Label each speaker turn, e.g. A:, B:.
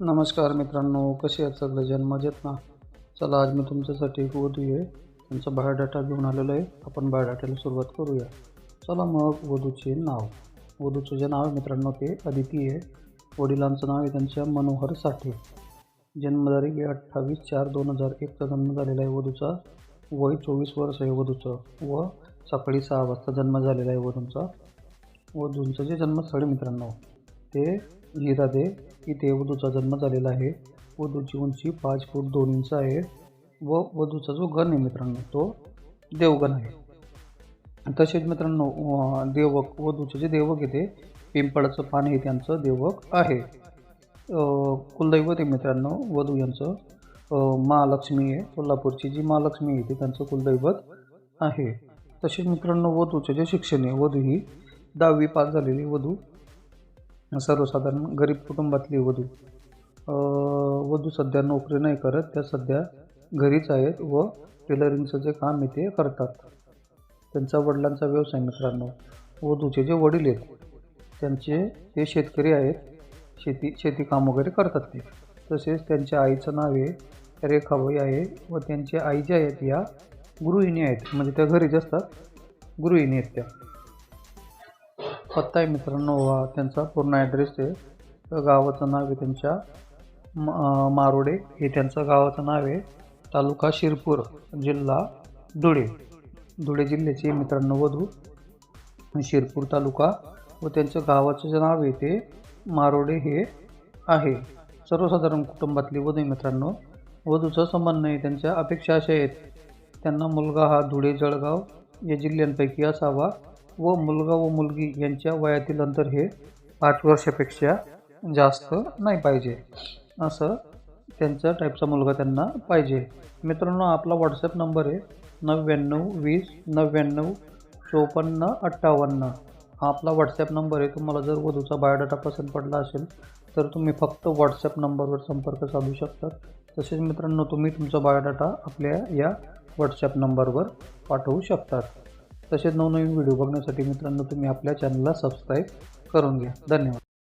A: नमस्कार मित्रांनो कसे आहेत सगळेजण मजेत ना? चला आज मी तुमच्यासाठी एक वधू आहे. त्यांचा बायोडाटा घेऊन आलेलो आहे. आपण बायोडाटाला सुरुवात करूया. चला मग वधूचे नाव. वधूचं जे नाव आहे मित्रांनो ते अदिती आहे. वडिलांचं नाव आहे त्यांच्या मनोहर साठे. जन्मतारीख आहे अठ्ठावीस चार दोन हजार एकचा जन्म झालेला आहे वधूचा. वय चोवीस वर्ष आहे वधूचं. व सकाळी सहा वाजता जन्म झालेला आहे वधूंचा. वधूंचं जे जन्मस्थळ आहे मित्रांनो ते हिरादे इथे वधूचा जन्म झालेला आहे. वधूची उंची पाच फूट दोन इंच आहे व वधूचा जो गण आहे मित्रांनो तो देवगण आहे. तसेच मित्रांनो देवक वधूचे जे देवक आहे ते पिंपळाचं पान हे त्यांचं देवक आहे. कुलदैवत आहे मित्रांनो वधू यांचं. महालक्ष्मी आहे कोल्हापूरची जी महालक्ष्मी आहे ते त्यांचं कुलदैवत आहे. तसेच मित्रांनो वधूचे जे शिक्षण आहे वधू ही दहावी पास झालेली वधू. सर्वसाधारण गरीब कुटुंबातली वधू. वधू सध्या नोकरी नाही करत त्या सध्या घरीच आहेत व टेलरिंगचं जे काम आहे ते करतात. त्यांचा वडिलांचा व्यवसाय मित्रांनो वधूचे जे वडील आहेत त्यांचे ते शेतकरी आहेत शेती शेती काम वगैरे करतात ते. तसेच त्यांच्या आईचं नाव आहे रेखाबाई आहे व त्यांची आई ज्या आहेत या गृहिणी आहेत म्हणजे त्या घरीच असतात गृहिणी आहेत त्या. पत्ता आहे मित्रांनो वा त्यांचा पूर्ण ॲड्रेस आहे. गावाचं नाव आहे त्यांच्या म मारोडे. हे त्यांचं गावाचं नाव आहे तालुका शिरपूर जिल्हा धुळे. धुळे जिल्ह्याचे मित्रांनो वधू. शिरपूर तालुका व त्यांचं गावाचं जे नाव आहे ते मारोडे हे आहे. सर्वसाधारण कुटुंबातली वधू आहे मित्रांनो. वधूचा संबंध नाही त्यांच्या अपेक्षा अशा आहेत. त्यांना मुलगा हा धुळे जळगाव या जिल्ह्यांपैकी असावा. व मुलगा व मुलगी यांच्या वयातील अंतर हे पाच वर्षापेक्षा जास्त नाही पाहिजे. असं त्यांचा टाईपचा मुलगा त्यांना पाहिजे. मित्रांनो आपला व्हॉट्सॲप नंबर आहे नव्याण्णव वीस नव्याण्णव चोपन्न अठ्ठावन्न. हा आपला व्हॉट्सॲप नंबर आहे. तुम्हाला जर वधूचा बायोडाटा पसंत पडला असेल तर तुम्ही फक्त व्हॉट्सॲप नंबरवर संपर्क साधू शकता. तसेच मित्रांनो तुम्ही तुमचा बायोडाटा आपल्या या व्हॉट्सॲप नंबरवर पाठवू शकतात तसेच नवनवीन व्हिडिओ बघण्यासाठी मित्रांनो तुम्ही आपल्या चॅनलला सबस्क्राईब करून घ्या. धन्यवाद.